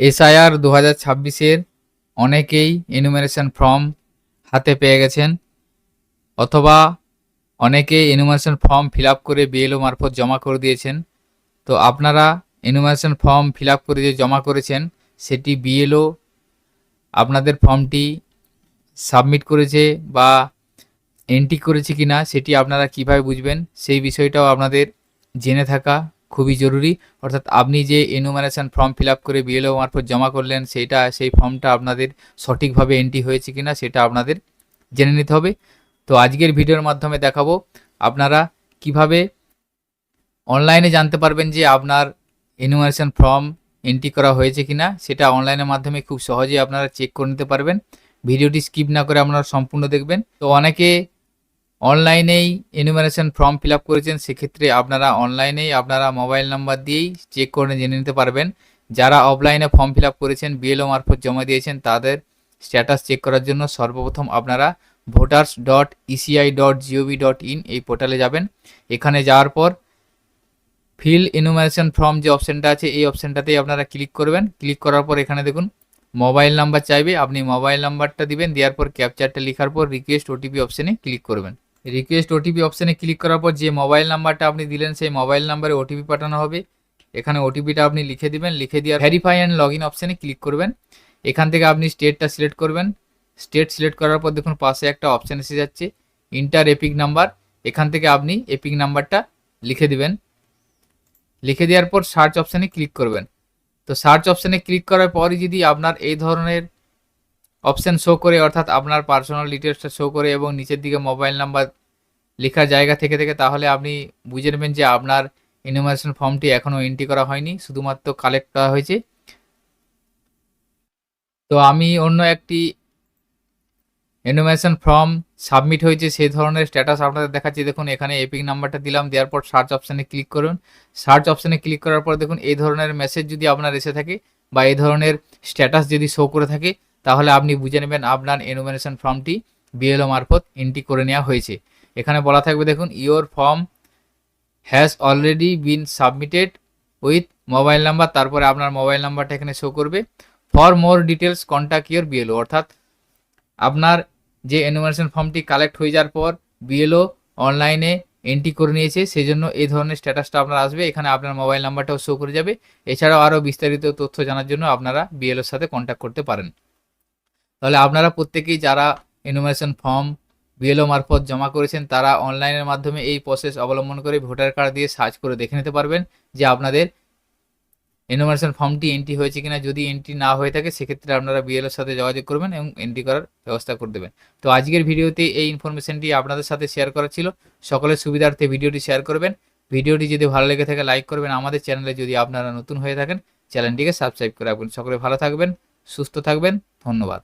SIR দু হাজার ছাব্বিশের অনেকেই এনুমারেশন ফর্ম হাতে পেয়ে গেছেন, অথবা অনেকে এনুমারেশন ফর্ম ফিল করে বিএলও মারফত জমা করে দিয়েছেন। তো আপনারা এনুমারেশন ফর্ম ফিল করে যে জমা করেছেন, সেটি বিএলও আপনাদের ফর্মটি সাবমিট করেছে বা এন্ট্রি করেছে কি না সেটি আপনারা কীভাবে বুঝবেন, সেই বিষয়টাও আপনাদের জেনে থাকা খুবই জরুরি। অর্থাৎ আপনি যে এনুমারেশন ফর্ম ফিল করে বিএলও মারফত জমা করলেন, সেইটা, সেই ফর্মটা আপনাদের সঠিকভাবে এন্ট্রি হয়েছে কিনা, সেটা আপনাদের জেনে নিতে হবে। তো আজকের ভিডিওর মাধ্যমে দেখাবো আপনারা কীভাবে অনলাইনে জানতে পারবেন যে আপনার এনুমারেশন ফর্ম এন্ট্রি করা হয়েছে কিনা, সেটা অনলাইনের মাধ্যমে খুব সহজেই আপনারা চেক করে নিতে পারবেন। ভিডিওটি স্কিপ না করে আপনারা সম্পূর্ণ দেখবেন। তো অনেকে অনলাইনেই এনুমারেশন ফর্ম ফিল আপ করেছেন, সেক্ষেত্রে আপনারা অনলাইনেই আপনারা মোবাইল নাম্বার দিয়েই চেক করে জেনে নিতে পারবেন। যারা অফলাইনে ফর্ম ফিল আপ করেছেন বিএলও মারফত জমা দিয়েছেন, তাদের স্ট্যাটাস চেক করার জন্য সর্বপ্রথম আপনারা voters dot ECI dot GOV dot in এই পোর্টালে যাবেন। এখানে যাওয়ার পর ফিল এনুমারেশন ফর্ম যে অপশানটা আছে, এই অপশানটাতেই আপনারা ক্লিক করবেন। ক্লিক করার পর এখানে দেখুন মোবাইল নাম্বার চাইবে, আপনি মোবাইল নাম্বারটা দিবেন, দেওয়ার পর ক্যাপচারটা লেখার পর রিকোয়েস্ট ওটিপি অপশানে ক্লিক করবেন। রিকোয়েস্ট ওটিপি অপশানে ক্লিক করার পর যে মোবাইল নাম্বারটা আপনি দিলেন, সেই মোবাইল নাম্বারে ওটিপি পাঠানো হবে। এখানে ওটিপিটা আপনি লিখে দিবেন, লিখে দিয়ে ভেরিফাই অ্যান্ড লগ ইন অপশানে ক্লিক করবেন। এখান থেকে আপনি স্টেটটা সিলেক্ট করবেন। স্টেট সিলেক্ট করার পর দেখুন, পাশে একটা অপশান এসে যাচ্ছে ইন্টার এপিক নাম্বার এখান থেকে আপনি এপিক নাম্বারটা লিখে দিবেন। লিখে দেওয়ার পর সার্চ অপশানে ক্লিক করবেন। তো সার্চ অপশানে ক্লিক করার পরই যদি আপনার এই ধরনের অপশান শো করে, অর্থাৎ আপনার পার্সোনাল ডিটেলসটা শো করে এবং নিচের দিকে মোবাইল নাম্বার লেখার জায়গা থেকে থেকে, তাহলে আপনি বুঝে নেবেন যে আপনার ইনুমারেশন ফর্মটি এখনও এন্ট্রি করা হয়নি, শুধুমাত্র কালেক্ট করা হয়েছে। তো আমি অন্য একটি এনুমেশন ফর্ম সাবমিট হয়েছে সেই ধরনের স্ট্যাটাস আপনাদের দেখাচ্ছি। দেখুন, এখানে এপিক নাম্বারটা দিলাম, দেওয়ার পর সার্চ অপশানে ক্লিক করুন। সার্চ অপশানে ক্লিক করার পর দেখুন, এই ধরনের মেসেজ যদি আপনার এসে থাকে বা এই ধরনের স্ট্যাটাস যদি শো করে থাকে তাহলে আপনি বুঝে নেবেন আপনার এনুমেশন ফর্মটি বিএলও মারফত এন্ট্রি করে নেওয়া হয়েছে। এখানে বলা থাকবে দেখুন your form has already been submitted with mobile number তারপরে আপনার মোবাইল নাম্বারটা এখানে শো করবে। For more details contact your BLO অর্থাৎ আপনার যে এনুমারেশন ফর্মটি কালেক্ট হয়ে যাওয়ার পর বিএলও অনলাইনে এন্ট্রি করে নিয়েছে সেই জন্য এই ধরনের স্ট্যাটাসটা আপনার আসবে। এখানে আপনার মোবাইল নাম্বারটাও শো করে যাবে। এছাড়াও আরও বিস্তারিত তথ্য জানার জন্য আপনারা বিএলওর সাথে কন্ট্যাক্ট করতে পারেন। তাহলে আপনারা প্রত্যেকেই যারা এনুমারেশন ফর্ম বিএলও মারফত জমা করেছেন, তারা অনলাইনের মাধ্যমে এই প্রসেস অবলম্বন করে ভোটার কার্ড দিয়ে সার্চ করে দেখে নিতে পারবেন যে আপনাদের এনুমারেশন ফর্মটি এন্ট্রি হয়েছে কিনা। যদি এন্ট্রি না হয়ে থাকে, সেক্ষেত্রে আপনারা বিএলওর সাথে যোগাযোগ করবেন এবং এন্ট্রি করার ব্যবস্থা করে দেবেন। তো আজকের ভিডিওতে এই ইনফরমেশনটি আপনাদের সাথে শেয়ার করা ছিল। সকলের সুবিধার্থে ভিডিওটি শেয়ার করবেন। ভিডিওটি যদি ভালো লেগে থাকে লাইক করবেন। আমাদের চ্যানেলে যদি আপনারা নতুন হয়ে থাকেন চ্যানেলটিকে সাবস্ক্রাইব করে রাখবেন। সকলে ভালো থাকবেন, সুস্থ থাকবেন। ধন্যবাদ।